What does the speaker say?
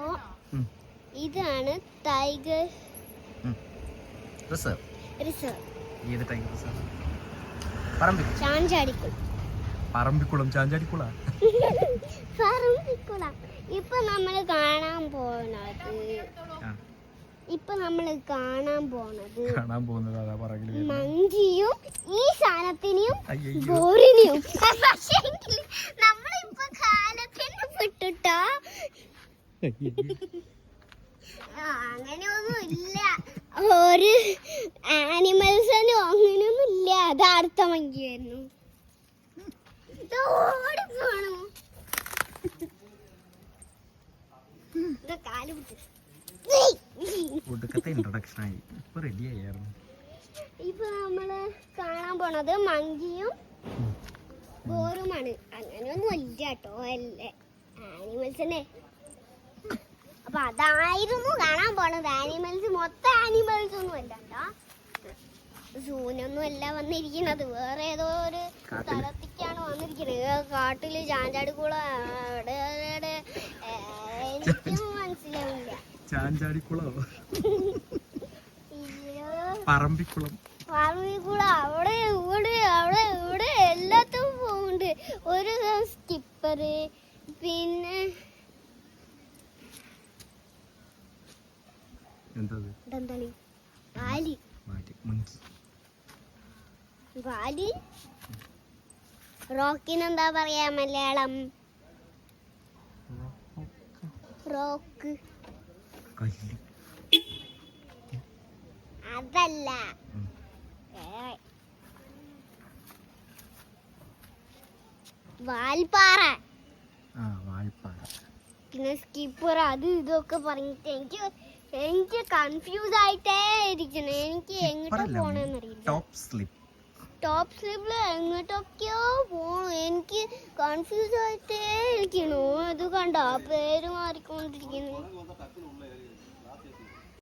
അപ്പോ ഇതാണ് tiger reserve. Reserve. ഏത് ടൈഗർ റിസർവ്? പറമ്പിക്കുളം ചാഞ്ചാടിക്കുളം. പറമ്പിക്കുളം ചാഞ്ചാടിക്കുള? പറമ്പിക്കുളം. ഇപ്പൊ നമ്മൾ കാണാൻ പോണത്. ഇപ്പൊ നമ്മൾ കാണാൻ പോണത് കാണാൻ പോകുന്നത്. മങ്കിയും ഈ സാധനത്തിനെയും. ബോറിനെയും പക്ഷേ ആ, അങ്ങനെയൊന്നും ഇല്ല ഒരു ആനിമൽസിനും അങ്ങനെയൊന്നും ഇല്ല അത് അടുത്ത മങ്കിയായിരുന്നു ഇത് ഓടിപ്പോണു ഒടുക്കത്തെ ഇൻട്രൊഡക്ഷൻ ആയി. ഇപ്പൊ റെഡി ആയിരുന്നു ഇപ്പൊ നമ്മൾ കാണാൻ പോണത് മങ്കിയും ബോറുമാണ് അങ്ങനെയൊന്നും ഇല്ല കേട്ടോ. അല്ലേ? ആനിമൽസിനെ അപ്പൊ അതായിരുന്നു കാണാൻ പോണത്. ആനിമൽസ് മൊത്തം ആനിമൽസ് ഒന്നും അല്ല സൂനൊന്നും അല്ല വന്നിരിക്കുന്നത്. വേറെ ഏതോ ഒരു. സ്ഥലത്തേക്കാണ് വന്നിരിക്കുന്നത്. കാട്ടിൽ ചാഞ്ചാടിക്കുള അവിടെ അവിടെ, ഏ, എനിക്കും മനസ്സിലാവില്ല ചാഞ്ചാടിക്കുളോ അയ്യോ. പറമ്പിക്കുളം. അവിടെ ഇവിടെ അവിടെ ഇവിടെ എല്ലാത്തും പോകുന്നുണ്ട് ഒരു സ്കിപ്പറ് പിന്നെ എന്തത്? ഇതെന്താണ് വാലി. മാറ്റി മുൻകി. വാലി? റോക്കിന് എന്താ പറയാ മലയാളം? റോക്ക്. അതല്ല. വാൽപ്പാറ. പിന്നെ സ്കിപ്പർ അത് ഇതൊക്കെ പറഞ്ഞിട്ട് എനിക്ക് എനിക്ക് കൺഫ്യൂസ് ആയിട്ടേ ഇരിക്കണേ എനിക്ക് എങ്ങോട്ട് പോണെന്നറിയില്ല ടോപ്പ് സ്ലിപ്പ് ടോപ്പ് സ്ലിപ്പിൽ എങ്ങോട്ടൊക്കെയോ പോണോ. എനിക്ക് കൺഫ്യൂസ് ആയിട്ടേ ഇരിക്കണു അത് കണ്ട? പേര് മാറിക്കൊണ്ടിരിക്കുന്നു.